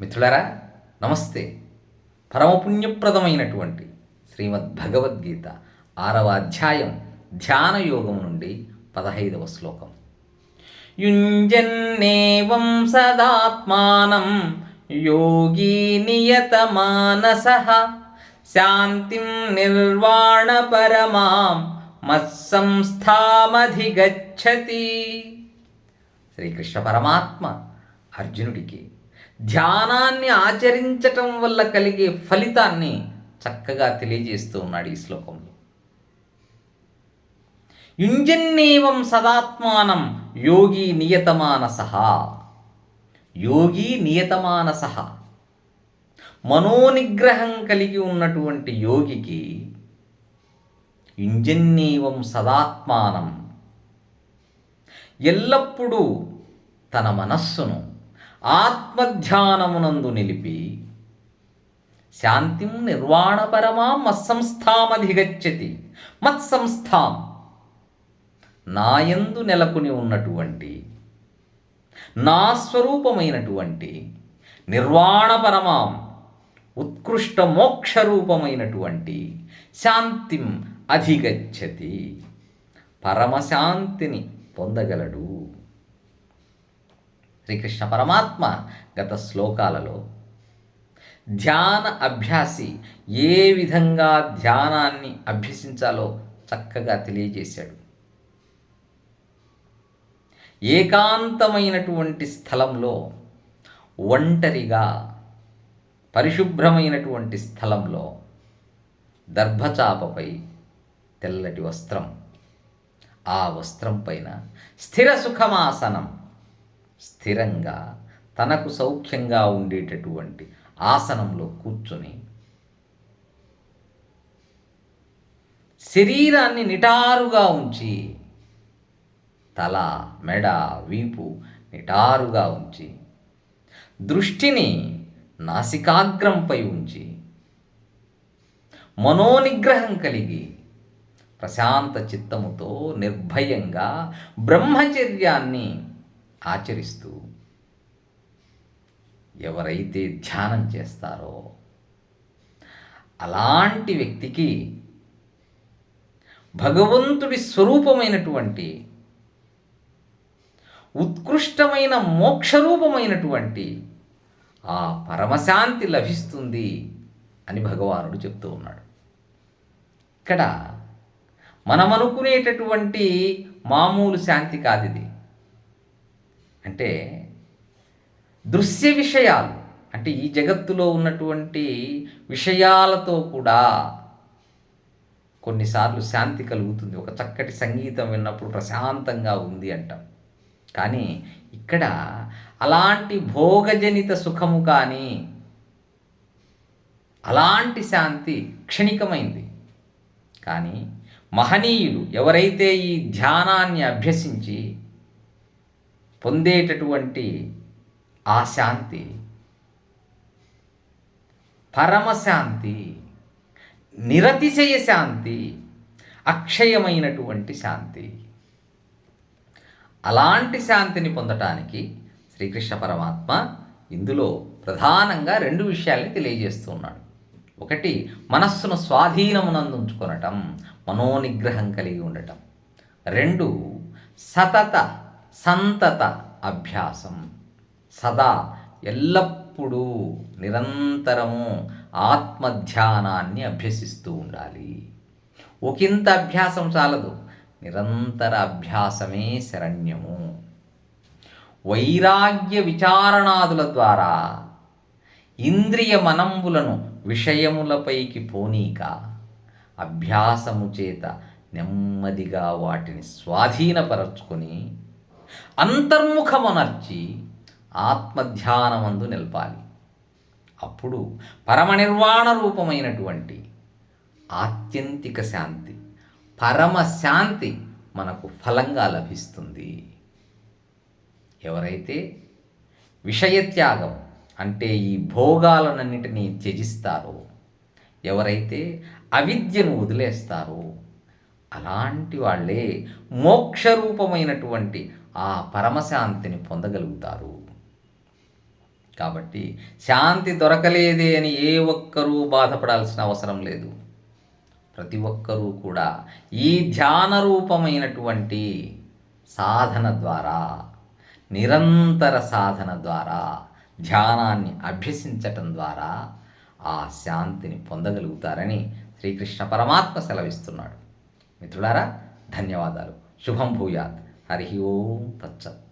మిత్రులరా నమస్తే. పరమపుణ్యప్రదమైనటువంటి శ్రీమద్ భగవద్గీత ఆరవ అధ్యాయం ధ్యాన యోగం నుండి పదహైదవ శ్లోకం. యుంజన్నేవం సదాత్మానం యోగీ నియతమానస శాంతిం నిర్వాణ పరమాం మత్సంస్థామధిగచ్చతి. శ్రీకృష్ణ పరమాత్మ అర్జునుడికి ధ్యానాన్ని ఆచరించటం వల్ల కలిగే ఫలితాన్ని చక్కగా తెలియజేస్తూ ఉన్నాడు ఈ శ్లోకంలో. యుంజన్నేవం సదాత్మానం యోగి నియతమానస. యోగి నియతమానస. మనోనిగ్రహం కలిగి ఉన్నటువంటి యోగికి యుంజన్నేవం సదాత్మానం ఎల్లప్పుడూ తన మనస్సును ఆత్మధ్యానమునందు నిలిపి శాంతిం నిర్వాణపరమా మత్సంస్థామధిగచ్చతి. మత్సంస్థాం. నాయందు నెలకొని ఉన్నటువంటి నా స్వరూపమైనటువంటి నిర్వాణపరమాం ఉత్కృష్ట మోక్షరూపమైనటువంటి శాంతిం అధిగచ్చతి. పరమశాంతిని పొందగలడు. శ్రీకృష్ణ పరమాత్మ గత శ్లోకాలలో ధ్యాన అభ్యాసి ఏ విధంగా ధ్యానాన్ని అభ్యసించాలో చక్కగా తెలియజేశాడు. ఏకాంతమైనటువంటి స్థలంలో ఒంటరిగా పరిశుభ్రమైనటువంటి స్థలంలో దర్భచాపపై తెల్లటి వస్త్రం ఆ వస్త్రం పైన స్థిర సుఖమాసనం స్థిరంగా తనకు సౌఖ్యంగా ఉండేటటువంటి ఆసనంలో కూర్చొని శరీరాన్ని నిటారుగా ఉంచి తల మెడ వీపు నిటారుగా ఉంచి దృష్టిని నాసికాగ్రంపై ఉంచి మనోనిగ్రహం కలిగి ప్రశాంత చిత్తముతో నిర్భయంగా బ్రహ్మచర్యాన్ని ఆచరిస్తూ ఎవరైతే ధ్యానం చేస్తారో అలాంటి వ్యక్తికి భగవంతుడి స్వరూపమైనటువంటి ఉత్కృష్టమైన మోక్షరూపమైనటువంటి ఆ పరమశాంతి లభిస్తుంది అని భగవానుడు చెప్తూ ఉన్నాడు. ఇక్కడ మనం అనుకునేటటువంటి మామూలు శాంతి కాదు ఇది అంటే దృశ్య విషయాలు అంటే ఈ జగత్తులో ఉన్నటువంటి విషయాలతో కూడా కొన్నిసార్లు శాంతి కలుగుతుంది. ఒక చక్కటి సంగీతం విన్నప్పుడు ప్రశాంతంగా ఉంది అంటాం. కానీ ఇక్కడ అలాంటి భోగజనిత సుఖము కానీ అలాంటి శాంతి క్షణికమైంది. కానీ మహనీయులు ఎవరైతే ఈ ధ్యానాన్ని అభ్యసించి పొందేటటువంటి ఆ శాంతి పరమశాంతి నిరతిశయ శాంతి అక్షయమైనటువంటి శాంతి. అలాంటి శాంతిని పొందటానికి శ్రీకృష్ణ పరమాత్మ ఇందులో ప్రధానంగా రెండు విషయాల్ని తెలియజేస్తూ ఉన్నాడు. ఒకటి మనస్సును స్వాధీనమునందుంచుకొనటం మనోనిగ్రహం కలిగి ఉండటం. రెండు సతత సంతత అభ్యాసం. సదా ఎల్లప్పుడూ నిరంతరము ఆత్మధ్యానాన్ని అభ్యసిస్తూ ఉండాలి. ఒకంత అభ్యాసం చాలదు. నిరంతర అభ్యాసమే శరణ్యము. వైరాగ్య విచారణాదుల ద్వారా ఇంద్రియ మనంబులను విషయములపైకి పోనీక అభ్యాసము చేత నెమ్మదిగా వాటిని స్వాధీనపరచుకొని అంతర్ముఖమునర్చి ఆత్మధ్యానమందు నిలపాలి. అప్పుడు పరమనిర్వాణ రూపమైనటువంటి ఆత్యంతిక శాంతి పరమశాంతి మనకు ఫలంగా లభిస్తుంది. ఎవరైతే విషయత్యాగం అంటే ఈ భోగాలనన్నిటినీ త్యజిస్తారో ఎవరైతే అవిద్యను వదిలేస్తారో అలాంటి వాళ్ళే మోక్షరూపమైనటువంటి ఆ పరమశాంతిని పొందగలుగుతారు. కాబట్టి శాంతి దొరకలేదే అని ఏ ఒక్కరూ బాధపడాల్సిన అవసరం లేదు. ప్రతి ఒక్కరూ కూడా ఈ ధ్యాన రూపమైనటువంటి సాధన ద్వారా నిరంతర సాధన ద్వారా ధ్యానాన్ని అభ్యసించటం ద్వారా ఆ శాంతిని పొందగలుగుతారని శ్రీకృష్ణ పరమాత్మ సెలవిస్తున్నాడు. మిత్రులారా ధన్యవాదాలు. శుభం భూయాత్. hari hiu pecat.